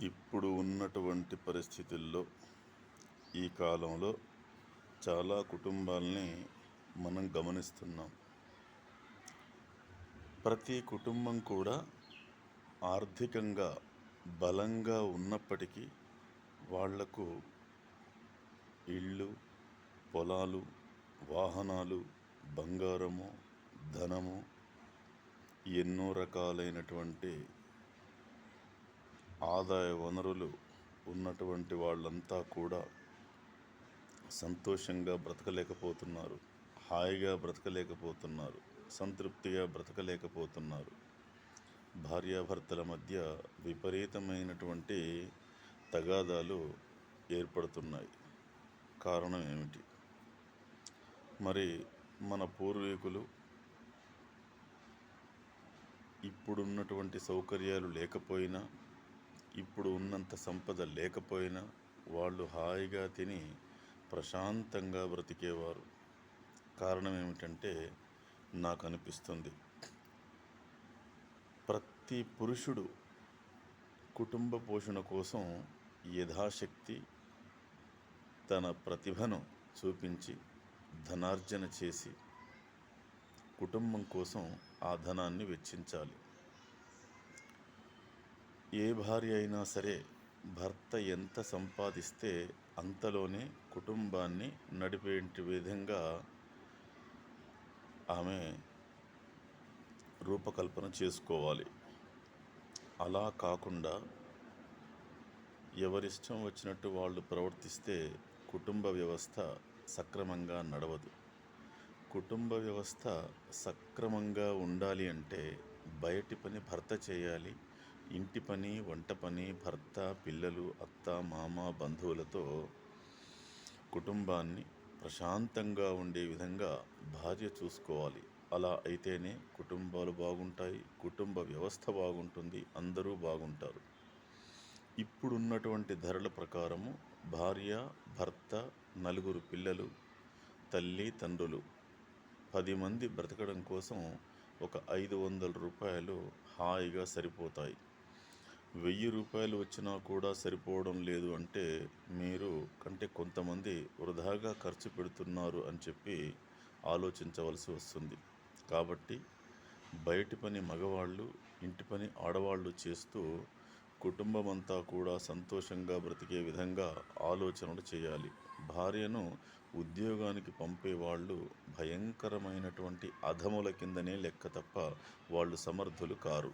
ఇప్పుడు ఉన్నటువంటి పరిస్థితుల్లో ఈ కాలంలో చాలా కుటుంబాల్ని మనం గమనిస్తున్నాం. ప్రతి కుటుంబం కూడా ఆర్థికంగా బలంగా ఉన్నప్పటికీ వాళ్ళకు ఇళ్ళు పొలాలు వాహనాలు బంగారము ధనము ఎన్నో రకాలైనటువంటి ఆదాయ వనరులు ఉన్నటువంటి వాళ్ళంతా కూడా సంతోషంగా బ్రతకలేకపోతున్నారు. హాయిగా బ్రతకలేకపోతున్నారు. సంతృప్తిగా బ్రతకలేకపోతున్నారు. భార్యాభర్తల మధ్య విపరీతమైనటువంటి తగాదాలు ఏర్పడుతున్నాయి. కారణం ఏమిటి? మరి మన పూర్వీకులు ఇప్పుడున్నటువంటి సౌకర్యాలు లేకపోయినా ఇప్పుడు ఉన్నంత సంపద లేకపోయినా వాళ్ళు హాయిగా తిని ప్రశాంతంగా బ్రతికేవారు. కారణం ఏమిటంటే నాకు అనిపిస్తుంది ప్రతి పురుషుడు కుటుంబ పోషణ కోసం యథాశక్తి తన ప్రతిభను చూపించి ధనార్జన చేసి కుటుంబం కోసం ఆ ధనాన్ని వెచ్చించాలి. ఏ భార్య అయినా సరే భర్త ఎంత సంపాదిస్తే అంతలోనే కుటుంబాన్ని నడిపే విధంగా ఆమె రూపకల్పన చేసుకోవాలి. అలా కాకుండా ఎవరిష్టం వచ్చినట్టు వాళ్ళు ప్రవర్తిస్తే కుటుంబ వ్యవస్థ సక్రమంగా నడవదు. కుటుంబ వ్యవస్థ సక్రమంగా ఉండాలి అంటే బయటి పని భర్త చేయాలి ఇంటి పని వంట పని భర్త పిల్లలు అత్త మామ బంధువులతో కుటుంబాన్ని ప్రశాంతంగా ఉండే విధంగా భార్య చూసుకోవాలి. అలా అయితేనే కుటుంబాలు బాగుంటాయి కుటుంబ వ్యవస్థ బాగుంటుంది అందరూ బాగుంటారు. ఇప్పుడున్నటువంటి ధరల ప్రకారము భార్య భర్త నలుగురు పిల్లలు తల్లి తండ్రులు పది మంది బ్రతకడం కోసం ఒక ఐదు వందల రూపాయలు హాయిగా సరిపోతాయి. వెయ్యి రూపాయలు వచ్చినా కూడా సరిపోవడం లేదు అంటే మీరు కంటే కొంతమంది వృధాగా ఖర్చు పెడుతున్నారు అని చెప్పి ఆలోచించవలసి వస్తుంది. కాబట్టి బయటి పని మగవాళ్ళు ఇంటి పని ఆడవాళ్ళు చేస్తూ కుటుంబం అంతా కూడా సంతోషంగా బ్రతికే విధంగా ఆలోచనలు చేయాలి. భార్యను ఉద్యోగానికి పంపే వాళ్ళు భయంకరమైనటువంటి అధముల కిందనే లెక్క తప్ప వాళ్ళు సమర్థులు కారు.